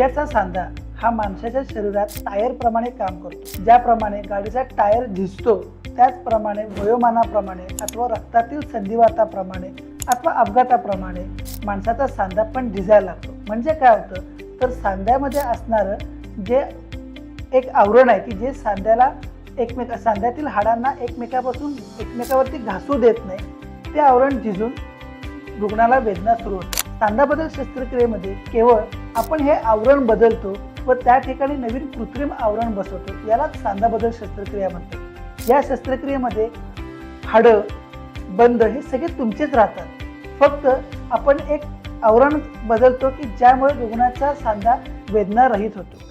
सांध्याचा सांधा हा माणसाच्या शरीरात टायरप्रमाणे काम करतो. ज्याप्रमाणे गाडीचा टायर झिजतो त्याचप्रमाणे वयोमानाप्रमाणे अथवा रक्तातील संधिवाताप्रमाणे अथवा अपघाताप्रमाणे माणसाचा सांधा पण झिजायला लागतो. म्हणजे काय होतं? तर सांध्यामध्ये असणारं जे एक आवरण आहे की जे सांध्याला एकमेका सांध्यातील हाडांना एकमेकापासून एकमेकावरती घासू देत नाही ते आवरण झिजून रुग्णाला वेदना सुरू होते. सांधा बदल शस्त्रक्रियेमध्ये केवळ आपण हे आवरण बदलतो व त्या ठिकाणी नवीन कृत्रिम आवरण बसवतो यालाच सांधाबदल शस्त्रक्रिया म्हणतात. या शस्त्रक्रियेमध्ये हाडं बंद हे सगळे तुमचेच राहतात. फक्त आपण एक आवरण बदलतो की ज्यामुळे रुग्णाचा सांधा वेदना रहित होतो.